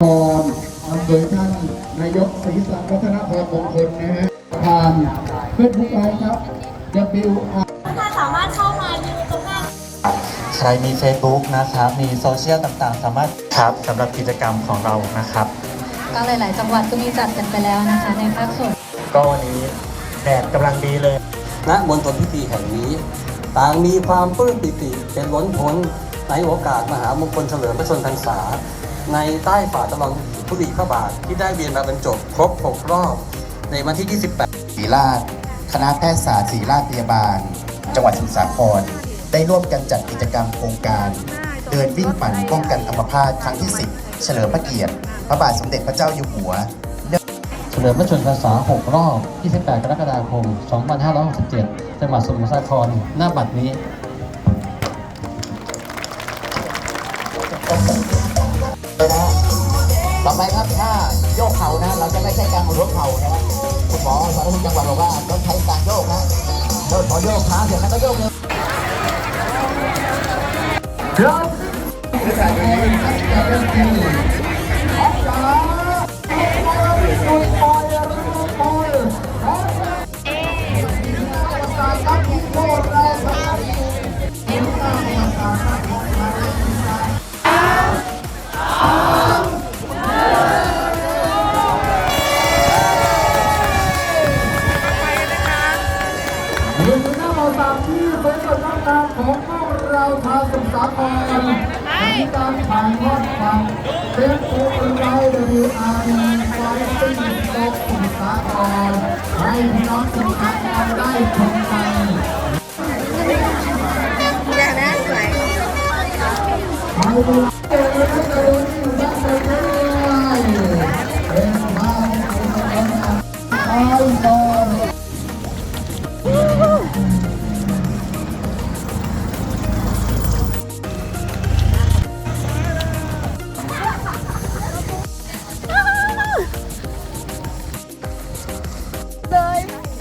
พรอำโดยท่านนายกศรีสังวัฒนพรมงคลนะฮะทางเฟซบุ๊กไลน์ครับ W R ถ้าสามารถเข้ามายืนตรงหน้าใครมี Facebook นะครับ มีโซเชียลต่างๆ สามารถครับสำหรับกิจกรรมของเรานะครับ ก็หลาย ๆ จังหวัดก็มีจัดกันไปแล้วนะคะในภาคส่วน ก็วันนี้แดดกำลังดีเลยณมณฑลพิธีแห่งนี้ ต่างมีความปลื้มปิติเป็นล้นพ้นในโอกาสมหามงคลเฉลิมพระชนมพรรษา ในใต้ฝ่าตะลองพุรีพระบาทที่ได้เวียนมาบรรจบครบ 6 รอบ ในวันที่ 28ศรีราช คณะแพทยศาสตร์ศรีราชพยาบาล จังหวัดสมุทรสาคร ได้ร่วมกันจัดกิจกรรมโครงการ เดินวิ่งปั่นป้องกันอัมพาตครั้งที่ 10 เฉลิมพระเกียรติ พระบาทสมเด็จพระเจ้าอยู่หัวเฉลิมพระชนมพรรษา 6 รอบ 28 กรกฎาคม 2567 จังหวัดสมุทรสาคร หน้าบัดนี้ ตรนี้ต่อไปครับถ้าโยกเข่านะ เราจะไม่ใช่การลดเข่านะคุณหมอสาธารณสุขจังหวัดบอกว่าต้องใช้การโยกนะโยกขอโยกขาเสร็จแล้วก็โยกเลย ยืนหน้าเราตามที่เป็นกำลังการของพวกเราชาวสมุทรสาครมีการถ่ายทอดความเป็นตัวไรเดวิอาร์ดีไฟติ้งโลกสมุทรสาครให้พี่น้องสมุทรสาครได้ชมกันอานะสวยไปดูเดินเลยเดินอยู่ด้านบนเลยเป็นบ้านของคนไทยก่อ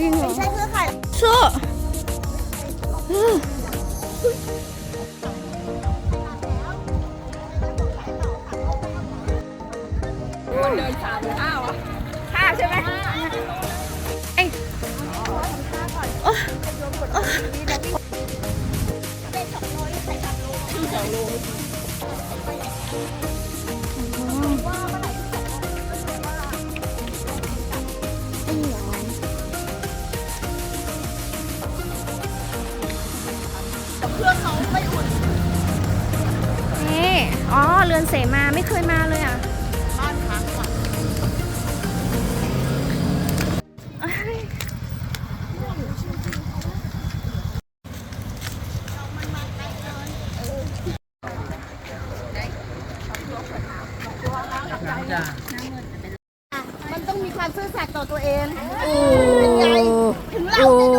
นไม่ใช่เพื่อใครสู้คนเดินสามหรือห้าวะห้าใช่ไหมไอ้โอ๊ยโอ๊ยนี่อ๋อเรือนเสมาไม่เคยมาเลยอะบ้านพักว่ะมันต้องมีความซื่อสัตย์ต่อตัวเองเป็นไงถึงเราจะ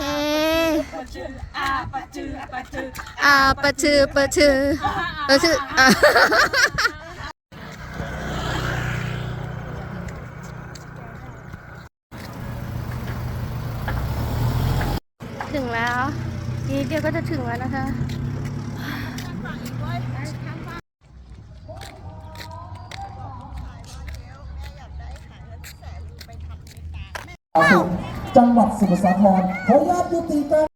เฮ้อาปะชือปะชืออาปะชือปะชือปะชืออะถึงแล้ว นีดเดียวก็จะถึงแล้วนะคะ จังหวัดสมุทรสาครขออนุญาตยุติการ